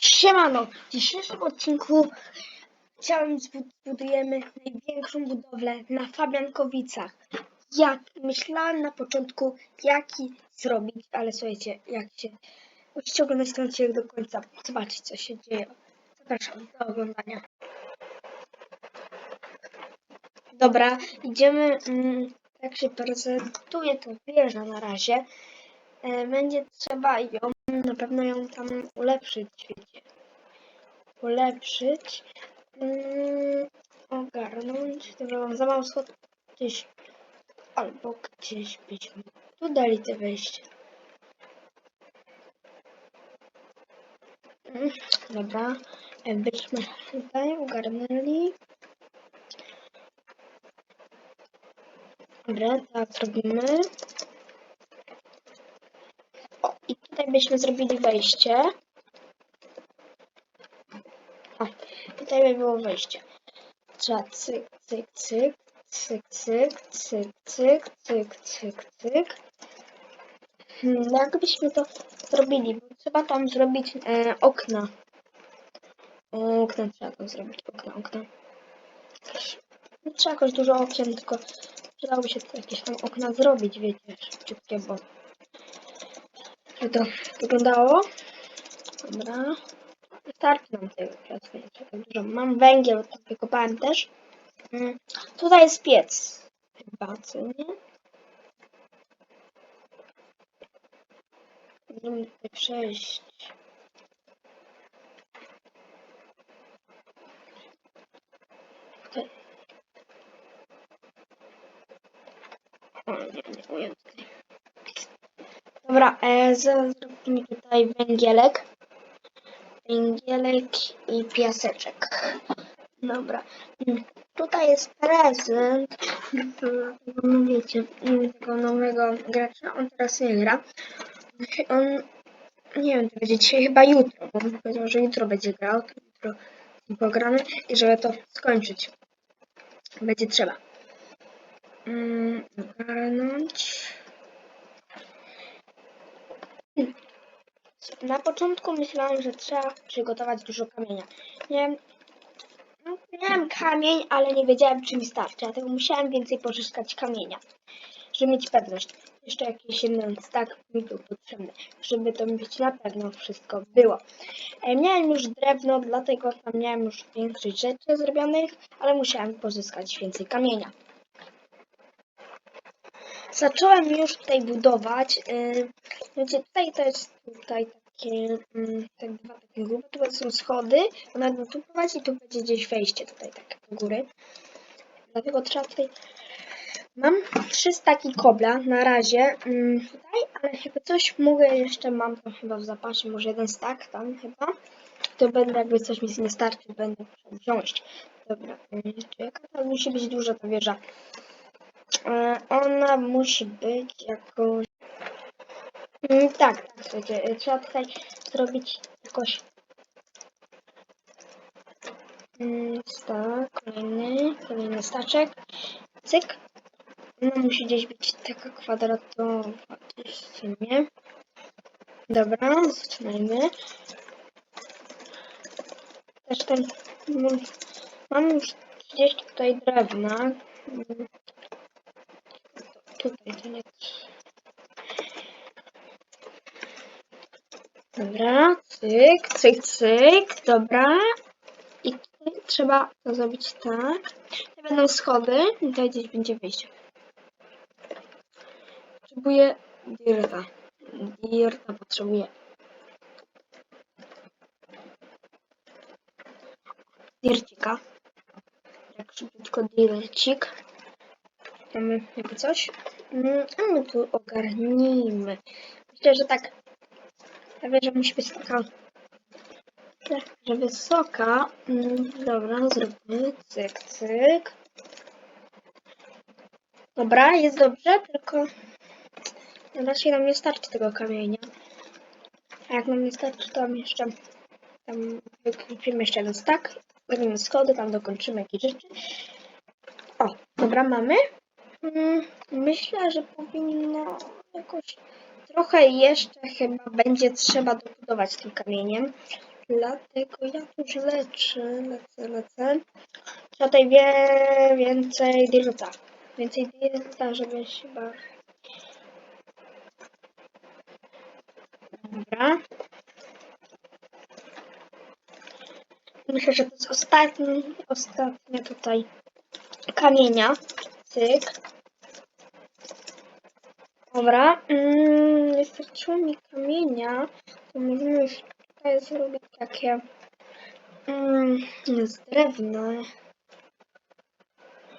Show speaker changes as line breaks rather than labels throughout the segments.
Siemano! W dzisiejszym odcinku chciałem zbudujemy największą budowlę na Fabiankowicach. Jak myślałem na początku, jaki zrobić, ale słuchajcie, jak się musicie oglądać ten odcinek do końca, zobaczyć co się dzieje. Zapraszam do oglądania. Dobra, idziemy. Mm, jak się prezentuje to wieża na razie. E, będzie trzeba ją, na pewno ją tam ulepszyć, wiecie. Ulepszyć. Mm, ogarnąć. Dobra, mam za mało gdzieś. Albo gdzieś byśmy tu dali te wejście. Mm, dobra. Byśmy tutaj ogarnęli. Dobra, tak zrobimy. O, i tutaj byśmy zrobili wejście. O, tutaj by było wejście. Trzeba cyk, cyk, cyk, cyk, cyk, cyk, cyk, cyk, cyk, cyk. Hmm, jakbyśmy to zrobili, bo trzeba tam zrobić e, okna. Okna trzeba tam zrobić, okna, okna. Nie trzeba jakoś dużo okien, tylko przydałoby się jakieś tam okna zrobić, wiecie, szybciutkie, bo żeby to wyglądało. Dobra. Wystarczy nam tego nie tak dużo. Mam węgiel, to wykopałem też. Mm, Tutaj jest piec. Chyba, co nie? Możemy tutaj przejść. O nie, nie tutaj. Dobra, e, zaraz tutaj węgielek. Węgielek i piaseczek. Dobra. Tutaj jest prezent. No wiecie, tego nowego gracza. On teraz nie gra. On, nie wiem, będzie dzisiaj chyba jutro, bo on powiedział, że jutro będzie grał. To jutro pogramy i żeby to skończyć. Będzie trzeba. Mm. Na początku myślałam, że trzeba przygotować dużo kamienia. Miałem, no, miałem kamień, ale nie wiedziałem, czy mi starczy, dlatego musiałem więcej pozyskać kamienia, żeby mieć pewność. Jeszcze jakiś jeden stak mi był potrzebny, żeby to mieć na pewno wszystko było. E, Miałem już drewno, dlatego tam miałem już większość rzeczy zrobionych, ale musiałem pozyskać więcej kamienia. Zacząłem już tutaj budować. Wiecie, tutaj to jest tutaj takie, mm, tak dwa takie grube, tu są schody, ona będą tu prowadzi i tu będzie gdzieś wejście tutaj tak do góry. Dlatego trzeba tutaj... Mam trzy staki kobla na razie mm, tutaj, ale jakby coś mogę jeszcze, mam to chyba w zapasie, może jeden stak tam chyba. To będę, jakby coś mi nie starczy, będę musiał wziąć. Dobra, mm, jaka to musi być duża ta wieża? E, Ona musi być jakoś. Mm, tak, tak, słuchajcie, e, trzeba tutaj zrobić jakoś. Mm, tak, kolejny, kolejny staczek. Cyk. Ona musi gdzieś być taka kwadratowa, gdzieś w sumie. Dobra, zaczynajmy. Też ten. mm, Mam już gdzieś tutaj drewna. Tutaj to nie. Dobra, cyk, cyk, cyk, dobra. I trzeba to zrobić tak. To będą schody, i tutaj gdzieś będzie wyjście. Potrzebuję dirta. Dirta potrzebuję. Dircika. Jak szybciutko dircik. Mamy jakby coś. Mm, A my tu ogarnijmy. Myślę, że tak. Ta wieża musi być taka. tak, Że wysoka. Mm, Dobra, zróbmy. Cyk, cyk. Dobra, jest dobrze, tylko raczej nam nie starczy tego kamienia. A jak nam nie starczy, to jeszcze tam wykupimy jeszcze jeden stak. Zrobimy schody, tam dokończymy jakieś rzeczy. O, dobra, mamy. Mm, Myślę, że powinno jakoś trochę jeszcze chyba będzie trzeba dobudować tym kamieniem. Dlatego ja już lecę, lecę, lecę. Tutaj wie, więcej dirta. Więcej dirta, żeby bawić. Dobra. Myślę, że to jest ostatni, ostatnie tutaj kamienia. Cyk. Dobra. Mm, nie mi kamienia. To możemy już tutaj zrobić takie mm, z drewna.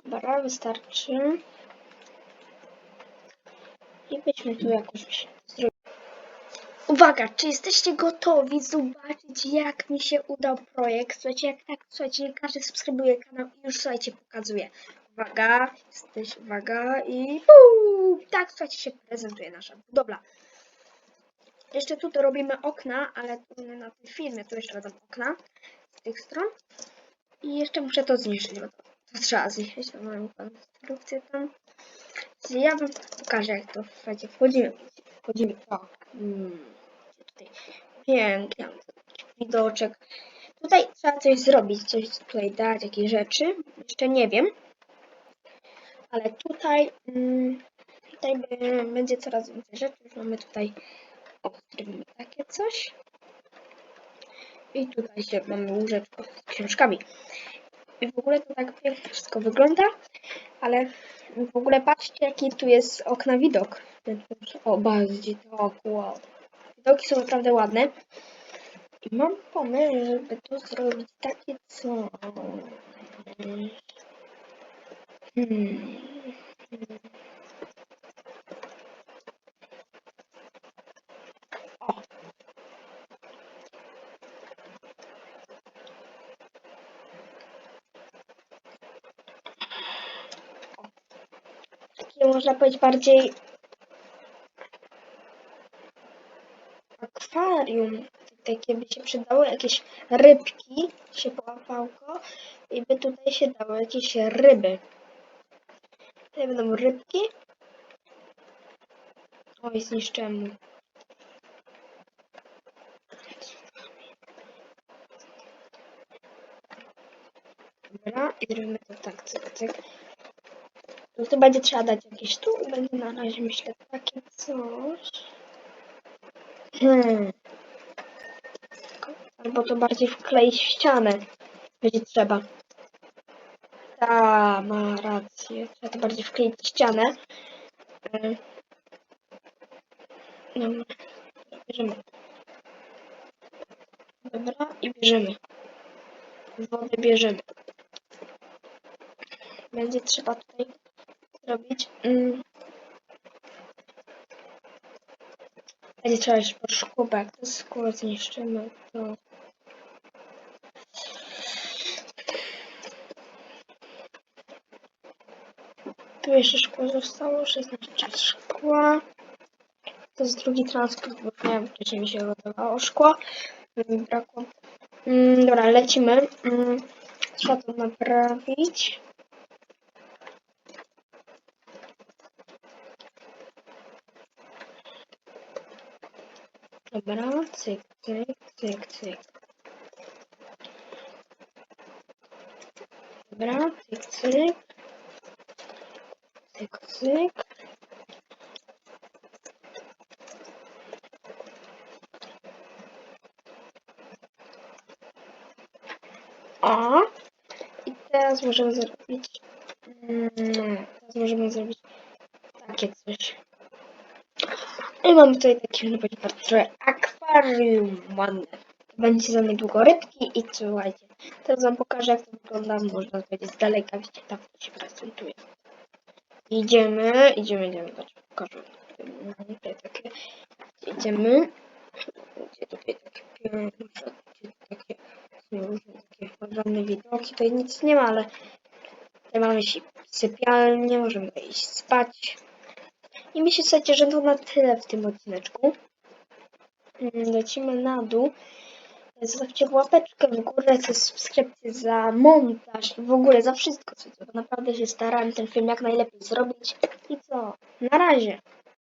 Dobra, wystarczy. I byśmy tu jakoś zrobili. Uwaga, czy jesteście gotowi zobaczyć, jak mi się udał projekt? Słuchajcie, jak tak, słuchajcie, każdy subskrybuje kanał i już, słuchajcie, pokazuje. Uwaga, jesteś, uwaga i uuu, tak, słuchajcie, się prezentuje nasza budowla. Jeszcze tu robimy okna, ale na tym filmie tu jeszcze będą okna z tych stron. I jeszcze muszę to zniszczyć, bo to, to trzeba zniszczyć, to moją konstrukcję tam. Ja wam pokażę, jak to, słuchajcie, wchodzimy, wchodzimy, o, mm, tutaj pięknie, widoczek. Tutaj trzeba coś zrobić, coś tutaj dać, jakieś rzeczy, jeszcze nie wiem. Ale tutaj, mm, tutaj będzie coraz więcej rzeczy, już mamy tutaj, o, zrobimy takie coś. I tutaj się mamy łóżeczko z książkami. I w ogóle to tak pięknie wszystko wygląda, ale w ogóle patrzcie, jaki tu jest okna widok. O, bardziej tak, wow. Widoki są naprawdę ładne. I mam pomysł, żeby tu zrobić takie co. Hmm. Takie można powiedzieć bardziej akwarium. Takie by się przydały jakieś rybki, się połapałko i by tutaj się dały jakieś ryby. Tutaj będą rybki. Oj, zniszczyłem mu. Dobra, i zrobimy to tak, cyk, cyk. Tu to będzie trzeba dać jakieś tu, będzie na razie myślę takie coś. Hmm. Albo to bardziej wkleić w ścianę. Będzie trzeba. Ta ma rację. Trzeba to bardziej wkleić w ścianę. Ym. Dobra. Bierzemy. Dobra i bierzemy. Wodę bierzemy. Będzie trzeba tutaj zrobić. Mm. Będzie trzeba jeszcze jak to szkło zniszczymy, to... Tu jeszcze szkło zostało, 16 szkła. To jest drugi transport, bo nie wiem, wcześniej mi się gotowało szkło. Mi brakło. Mm, dobra, lecimy. Mm, trzeba to naprawić. Dobra, cyk, cyk, cyk, cyk. Dobra, cyk, cyk. Cyk, cyk. O! I teraz możemy zrobić... Mm, teraz możemy zrobić takie coś. I mamy tutaj takie, bardzo trochę akwarium ładne. Będzie za niedługo rybki i słuchajcie, teraz wam pokażę jak to wygląda, można powiedzieć z daleka, widzicie, tak to się prezentuje. Idziemy, idziemy, idziemy, patrz, pokażę. Tutaj takie, idziemy, gdzie tutaj takie piękne, takie różne takie ładne widoki, tutaj nic nie ma, ale tutaj mamy sypialnię, możemy iść spać. I myślę, słuchajcie, że to na tyle w tym odcineczku. Mm, Lecimy na dół. Zostawcie łapeczkę w górę, subskrypcję za montaż i w ogóle za wszystko, co naprawdę się starałem ten film jak najlepiej zrobić. I co? Na razie.